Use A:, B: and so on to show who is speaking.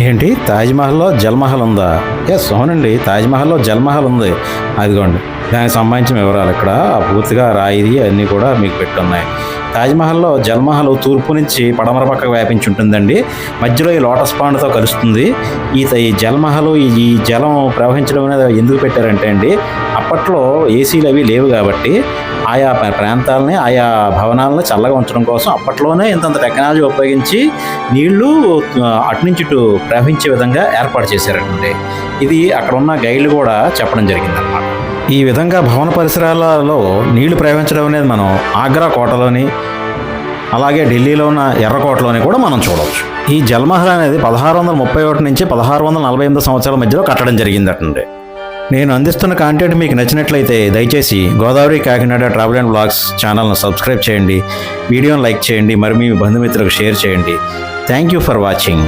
A: ఏంటి? తాజ్మహల్లో జల్మహల్ ఉందా? ఎస్ అవునండి తాజ్మహల్లో జల్మహల్ ఉంది. అదిగోండి దానికి సంబంధించిన వివరాలు ఇక్కడ. పూర్తిగా రాయిది అన్నీ కూడా మీకు పెట్టున్నాయి. తాజ్మహల్లో జల్మహల్ తూర్పు నుంచి పడమర పక్కకు వ్యాపించి ఉంటుందండి మధ్యలో ఈ లోటస్ పాండ్తో కలుస్తుంది. ఈ ఈ జల్మహల్ ఈ జలం ప్రవహించడం అనేది ఎందుకు పెట్టారంటే అండి అప్పట్లో ఏసీలు అవి లేవు కాబట్టి ఆయా ప్రాంతాలని ఆయా భవనాలను చల్లగా ఉంచడం కోసం అప్పట్లోనే ఇంతంత టెక్నాలజీ ఉపయోగించి నీళ్ళు అటు నుంచి ఇటు ప్రవహించే విధంగా ఏర్పాటు చేశారండి. ఇది అక్కడ ఉన్న గైడ్లు కూడా చెప్పడం జరిగిందన్నమాట. ఈ విధంగా భవన పరిసరాలలో నీళ్ళు ప్రవహించడం అనేది మనం ఆగ్రా కోటలోని అలాగే ఢిల్లీలో ఉన్న ఎర్రకోటలోని కూడా మనం చూడవచ్చు. ఈ జల్మహల్ అనేది పదహారు వందల ముప్పై ఒకటి నుంచి పదహారు వందల నలభై ఎనిమిది సంవత్సరాల మధ్యలో కట్టడం జరిగిందటండి. నేను అందిస్తున్న కాంటెంట్ మీకు నచ్చినట్లయితే దయచేసి Godavari Kakinada travel and blogs ఛానల్ను సబ్స్క్రైబ్ చేయండి వీడియోను లైక్ చేయండి మరి మీ బంధుమిత్రులకు షేర్ చేయండి. Thank you for watching